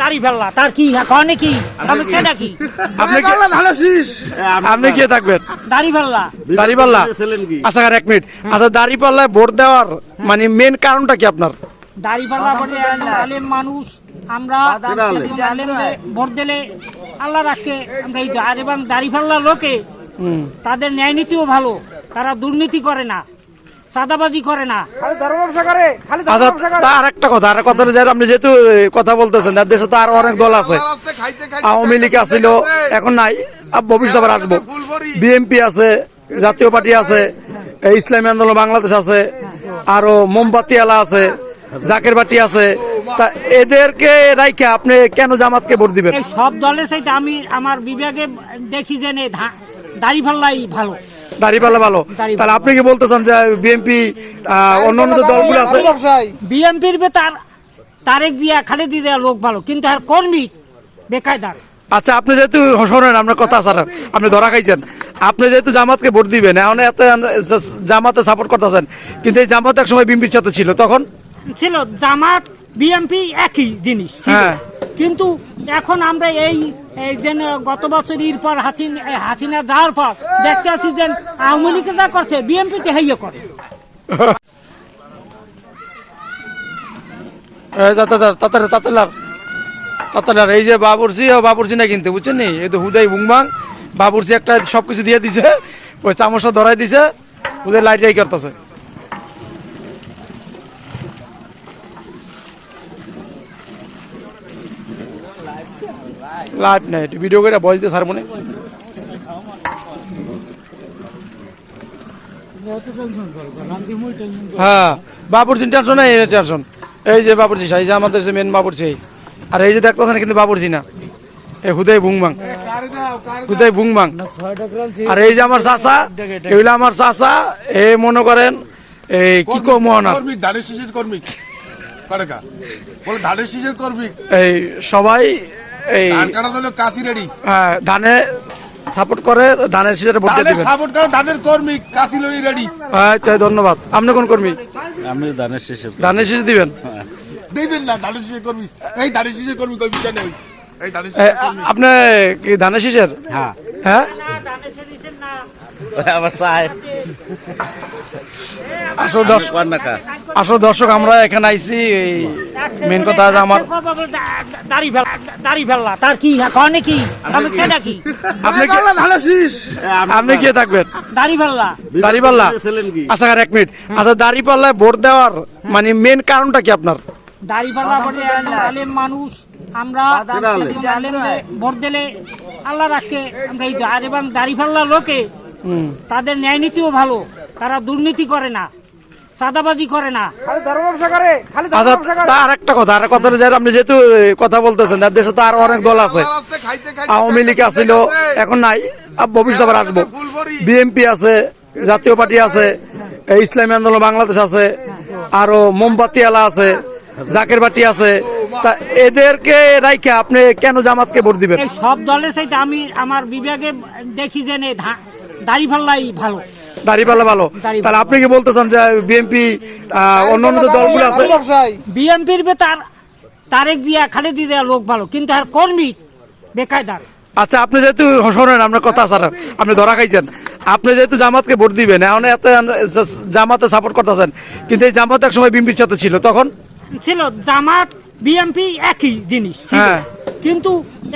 দাড়ি ফেললা। তার কি কনে কি সমস্যাটা কি আপনি কি আপনি কে থাকবেন? দাড়ি ফেললা। দাড়িপাল্লা আচ্ছা আর এক মিনিট। আচ্ছা ভোট দেওয়ার মানে মেন কারণটা কি আপনার? দাড়ি ফেললা বলে আলেম মানুষ। আমরা ভোট দিলে আল্লাহ রাখে। আমরা এই আর এবং দাড়ি ফেললা লোকে তাদের ন্যায় নীতিও ভালো। তারা দুর্নীতি করে না। চাঁদাবাজি করে না। তার একটা কথা আর কথা আপনি যেহেতু কথা বলতেছেন দেশে তো আরও অনেক দল আছে। আওয়ামী লীগ আছিল এখন নাই ভবিষ্যতে আবার আসব। বিএনপি আছে জাতীয় পার্টি আছে এই ইসলামী আন্দোলন বাংলাদেশ আছে আরও মোমবাতি আলা আছে জাকের পার্টি আছে। তা এদেরকে রাইখে আপনি কেন জামাতকে ভোট দিবেন? সব দলের সাথে আমি আমার বিভাগে দেখি যে দাড়ি ফেললাই ভালো। দাঁড়িপাল্লা ভালো। তাহলে আপনি কি বলতেছেন যে বিএনপি অন্য অন্য দলগুলো আছে? বিএনপির তার তারেক দিয়া খালেদি দিয়া লোক ভালো কিন্তু আর কর্মী বেকায়দার। আচ্ছা আপনি যেহেতু শোনেন আপনার কথা স্যার আপনি ধরা খাইছেন। আপনি যেহেতু জামাতকে ভোট দিবেন এখন এত জামাতে সাপোর্ট করতেছেন কিন্তু এই জামাত এক সময় বিএনপির সাথে ছিল তখন? ছিল জামাত বিএনপি একই জিনিস হ্যাঁ। কিন্তু এখন আমরা এই এই যে গত বছর ইর পর হাসিন হাসিনা যাওয়ার পর দেখতে আছি যে আওয়ামী লীগে যা করছে বিএনপিতে হাইয়ে করে। এই যে বাবুরসি ও বাবুরসি না কিন্তু, বুঝছেন নি? এই তো হুদাই বুংবাং বাবুরসি একটা সবকিছু দিয়ে দিছে, ওই চামচটা ধরাই দিছে হুদাই লাইট করতেছে। লাইট নাই ভিডিও করে বয়স দিয়ে সার মনে হ্যাঁ বাবুরসি টেনশন নাই টেনশন এই যে বাবুরসি এই যে আমাদের যে মেন বাবুরসি এই। আর এই যে দেখতেছেন কিন্তু বাবুরসি না। এই হুদাই বুংবাং হুদাই বুংবাং আর এই যে আমার চাচা এগুলো আমার চাচা এ মনে করেন এই কি কো মোহনা ধানের কর্মী ধানের শীষের কর্মিক এই সবাই এই ধান কাশি রেডি হ্যাঁ ধানে সাপোর্ট করে ধানের সিজনে ভোট দিবেন। সাপোর্ট করে ধানের কর্মী কাশি লড়ি রেডি তাই ধন্যবাদ। আপনি কোন কর্মী? আমি ধানের শেষে ধানের সিজে দিবেন? দিবেন না ধানের শীষের কর্মী। এই ধানের শীষের কর্মী কই বিচার নেই। এই ধানের এ, আপনি কি ধানের শীষের? হ্যাঁ। হ্যাঁ? আবার চাই। আসলে দর্শক কর্ণাকা দর্শক আমরা এখানে আইছি এই মেন কথা যে আমার দাড়ি ফেলা দাড়ি ফেললা। তার কি? কনে কি সমস্যাটা কি? আপনি কি আপনি কে থাকবেন? দাড়ি আচ্ছা আর এক মিনিট আচ্ছা দাড়িপাল্লায় ভোট দেওয়ার মানে মেন কারণটা কি আপনার? দাড়ি আলেম মানুষ আমরা ভোট দিলে আল্লাহ রাখে আমরা এই আর এবং দাড়ি ফেললা লোকে তাদের ন্যায় নীতিও ভালো তারা দুর্নীতি করে না চাঁদাবাজি করে না। আচ্ছা একটা কথা আর কথা আপনি যেহেতু কথা বলতেছেন দেশে তো আরও অনেক দল আছে। আওয়ামী লীগ আছিল এখন নাই। আর ভবিষ্যতে আবার আসব। বিএনপি আছে জাতীয় পার্টি আছে এই ইসলামী আন্দোলন বাংলাদেশ আছে আরও মোমবাতি আলা আছে। জাকের পার্টি আছে। তা এদেরকে রাইখে আপনি কেন জামাতকে ভোট দিবেন? সব দলের সাথে আমি আমার বিভাগে দেখি যে দাড়ি ফেললাই ভালো। দাঁড়িপাল্লা ভালো। তাহলে আপনি কি বলতেছেন যে বিএনপি অন্য অন্য দলগুলো আছে বিএনপির তার তারেক দিয়া খালেদি দিয়া লোক ভালো কিন্তু আর কর্মী বেকায়দার। আচ্ছা আপনি যেহেতু শোনেন আপনার কথা স্যার আপনি ধরা খাইছেন। আপনি যেহেতু জামাতকে ভোট দিবেন এখন এত জামাতে সাপোর্ট করতেছেন কিন্তু এই জামাত এক সময় বিএনপির সাথে ছিল তখন? ছিল জামাত বিএনপি একই জিনিস হ্যাঁ। কিন্তু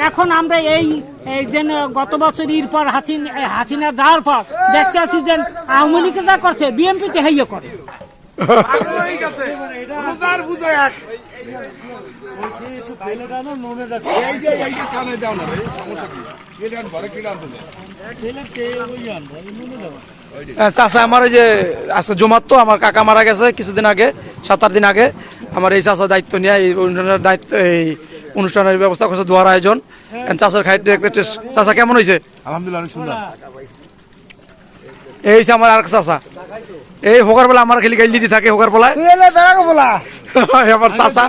এখন আমরা এই এই যে গত বছর ঈর পর হাসিন হাসিনা যাওয়ার পর দেখতে আছি যে আওয়ামী লীগে যা করছে বিএনপিতে হাইয়ে করে। রোজার বুঝো এক। এই যে এই যে কানে দাও না রে সমস্যা কি? কেটে আন ঘরে কেটে আনতে দাও চাচা আমার এই যে আজকে জমাত তো আমার কাকা মারা গেছে কিছুদিন আগে সাত আট দিন আগে। আমার এই চাচা দায়িত্ব নিয়ে এই অনুষ্ঠানের দায়িত্ব এই অনুষ্ঠানের ব্যবস্থা করছে দোয়ার আয়োজন। চাচার খাইতে দেখতে চাচা কেমন হয়েছে? আলহামদুলিল্লাহ সুন্দর। এই হচ্ছে আমার আর চাচা। এই হোকার বেলা আমার খালি গাইলি দি থাকে হোকার বেলায় আমার চাচা।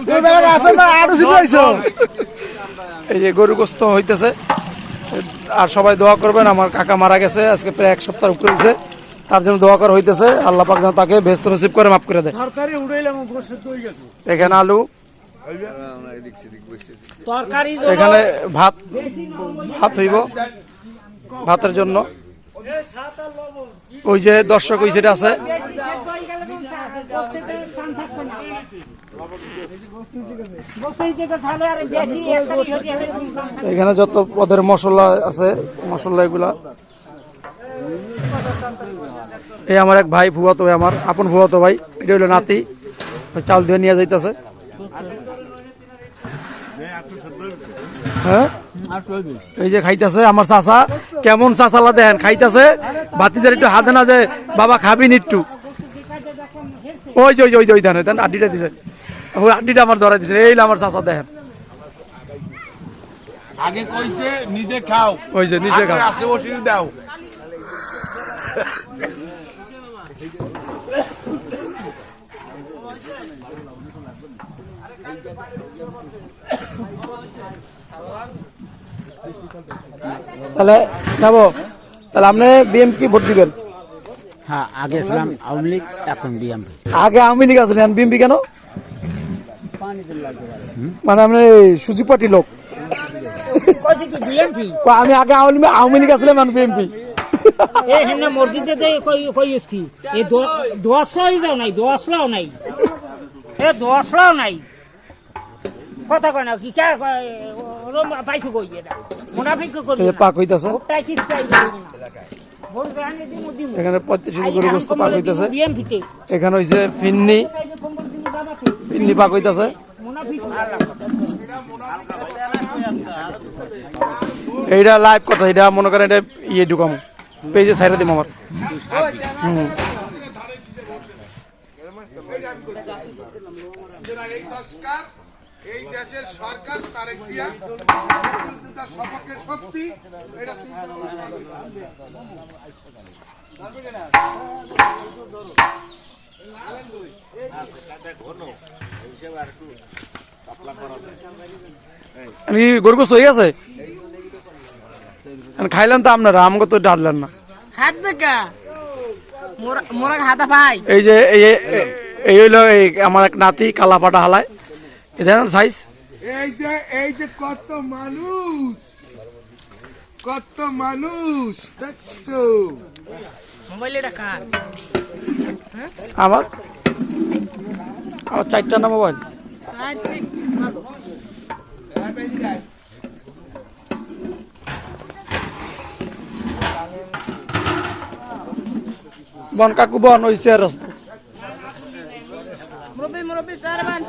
এই যে গরু গোস্ত হইতেছে। আর সবাই দোয়া করবেন আমার কাকা মারা গেছে আজকে প্রায় এক সপ্তাহ উপরে হয়েছে তার জন্য দোয়া করা হইতেছে। আল্লাহ পাক যেন তাকে ব্যস্ত নসিব করে মাফ করে দেয়। এখানে আলু তরকারি এখানে ভাত ভাত হইব ভাতের জন্য। ওই যে দর্শক ওই সেটা আছে। এখানে যত পদের মশলা আছে মশলা এগুলা এই আমার এক ভাই ফুয়াতো ভাই আমার আপন ফুয়াতো ভাই এটা হইল নাতি চাল দিয়ে নিয়ে যাইতেছে। হ্যাঁ? এই যে খাইতেছে আমার চাচা কেমন চাচালা দেখেন খাইতেছে বাতিদের একটু হাতে না যে বাবা খাবিন একটু? ওই যে ওই ওই ওই দেন ওই দেন আড্ডিটা দিছে। ওই আড্ডিটা আমার ধরা দিছে এই আমার চাচা দেখেন। আগে কইছে নিজে খাও। ওই যে নিচে খাও। দাও। তাহলে যাব। তাহলে আপনি বিএমপি ভোট দিবেন? হ্যাঁ আগে ছিলাম আওয়ামী লীগ এখন বিএমপি আগে আওয়ামী লীগ আছিলেন বিএমপি কেন? মানে আপনি সুযোগ পার্টি লোক। বিএমপি আমি আগে আওয়ামী লীগ- আওয়ামী লীগ আসলাম আমি বিএমপি এ হেনে মসজিদে দে কই কই কি এ নাই দোয়াশলাও নাই। এ দোয়াশলাও নাই। কথা কয় না কি কে ওরম পাইছো কই এটা? মুনাফিক করি পাক হইতাছে ভোটটা কি চাই এখানে পঁয়ত্রিশ গরু গোস্ত পাক হইতাছে এখানে হইছে ফিন্নি ফিন্নি পাক হইতাছে এইটা লাইভ কথা। এটা মনে করেন এটা ইয়ে ঢুকাম। পেজে সাইডে দিম আমার। হুম। এই দেশের সরকার তারেক জিয়া মুক্তিযোদ্ধার সপক্ষের শক্তি এটা গরু গোস্ত হয়ে গেছে? খাইলেন তো আপনারা আমাকে তো ডাললেন না। হাত বেকা মোরা হাতা পাই এই যে এই হইল এই আমার এক নাতি কালাপাটা হালায়। দেখেন সাইজ এই যে এই যে কত মানুষ কত মানুষ দেখছ? মোবাইলে টাকা আমার? আমার চারটা না মোবাইল বন কাকু বন ওই চেয়ার রাস্তা। মুরব্বি চার মান